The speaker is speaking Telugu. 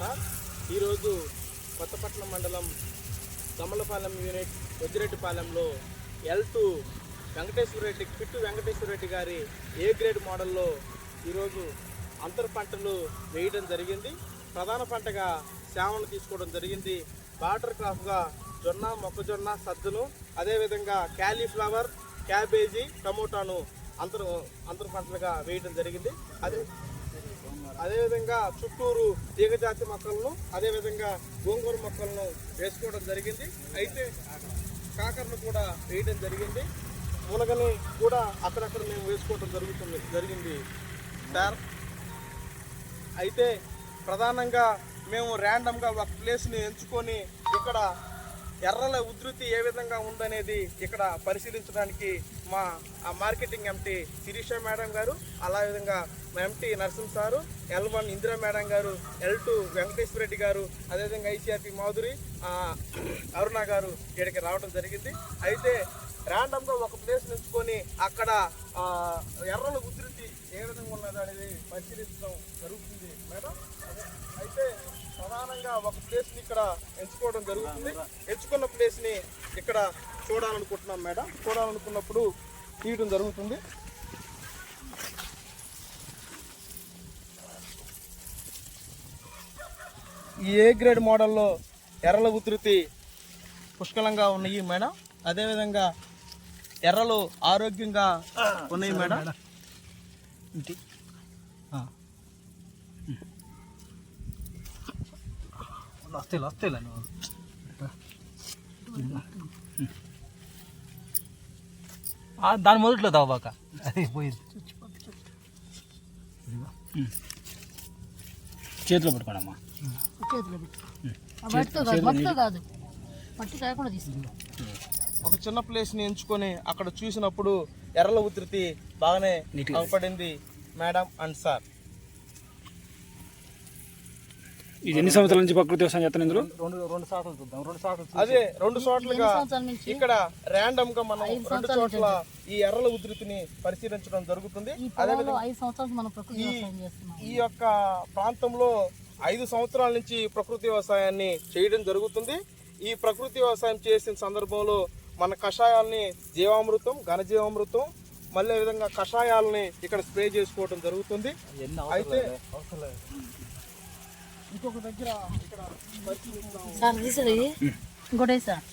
సార్. ఈరోజు కొత్తపట్నం మండలం దమలపాలెం యూనిట్ వజ్రెడ్డిపాలెంలో ఎల్ టూ వెంకటేశ్వర రెడ్డి పిట్టు వెంకటేశ్వర రెడ్డి గారి ఏ గ్రేడ్ మోడల్లో ఈరోజు అంతర పంటలు వేయడం జరిగింది. ప్రధాన పంటగా సేవను తీసుకోవడం జరిగింది. బార్డర్ క్రాప్గా జొన్న మొక్కజొన్న సజ్జలు అదేవిధంగా క్యాలీఫ్లవర్ క్యాబేజీ టమోటాను అంతర అంతర పంటలుగా వేయడం జరిగింది. అదే విధంగా చుట్టూరు తీగజాతి మొక్కలను అదేవిధంగా గోంగూర మొక్కలను వేసుకోవడం జరిగింది. అయితే కాకరను కూడా వేయడం జరిగింది. మునగని కూడా అక్కడక్కడ మేము వేసుకోవడం జరుగుతుంది జరిగింది. సార్ అయితే ప్రధానంగా మేము ర్యాండమ్గా ఒక ప్లేస్ని ఎంచుకొని ఇక్కడ ఎర్రల ఉధృతి ఏ విధంగా ఉందనేది ఇక్కడ పరిశీలించడానికి మా ఆ మార్కెటింగ్ ఎంటీ శిరీష మేడం గారు అలా విధంగా మా MT Narasimha sir L one Indira madam గారు ఎల్ టూ వెంకటేశ్వర రెడ్డి గారు అదేవిధంగా ఐసీఆర్పి మాధురి అరుణ గారు ఇక్కడికి రావడం జరిగింది అయితే ర్యాండమ్గా ఒక ప్లేస్ నుంచుకొని అక్కడ ఎర్రల ఉధృతి ఏ విధంగా ఉన్నది అనేది పరిశీలించడం జరుగుతుంది మేడం అదే. అయితే ప్రధానంగా ఒక ప్లేస్ని ఇక్కడ ఎంచుకోవడం జరుగుతుంది. ఎంచుకున్న ప్లేస్ని ఇక్కడ చూడాలనుకుంటున్నాం మేడం. చూడాలనుకున్నప్పుడు తీయడం జరుగుతుంది. ఈ ఏ గ్రేడ్ మోడల్లో ఎర్రల ఉధృతి పుష్కలంగా ఉన్నాయి మేడం. అదేవిధంగా ఎర్రలు ఆరోగ్యంగా ఉన్నాయి మేడం. వస్తాయి వస్తాయి నువ్వు ఆ, దాని మొదట్లో దాబాక అది పోయింది. చేతిలో పట్టుకోండమ్మా. చేతిలో పెట్టు కాదు. మట్టి కాకుండా ఒక చిన్న ప్లేస్ని ఎంచుకొని అక్కడ చూసినప్పుడు ఎర్రల ఉధృతి బాగానే అవపడింది మేడం అండ్ సార్ ఇది ఎన్ని సంవత్సరాల నుంచి ప్రకృతి వ్యవసాయం చేస్తాను ఇందులో? రెండు చూద్దాం రెండు అదే రెండు చోట్లుగా నుంచి ఇక్కడ ర్యాండమ్గా మనం రెండు చోట్ల ఈ ఎర్రల ఉధృతిని పరిశీలించడం జరుగుతుంది. ఈ ఈ యొక్క ప్రాంతంలో ఐదు సంవత్సరాల నుంచి ప్రకృతి వ్యవసాయాన్ని చేయడం జరుగుతుంది. ఈ ప్రకృతి వ్యవసాయం చేసిన సందర్భంలో మన కషాయాల్ని జీవామృతం ఘనజీవామృతం మళ్ళీ విధంగా కషాయాలని ఇక్కడ స్ప్రే చేసుకోవడం జరుగుతుంది. అయితే ఇంకొక దగ్గర ఇక్కడ ఇంకోటి సార్?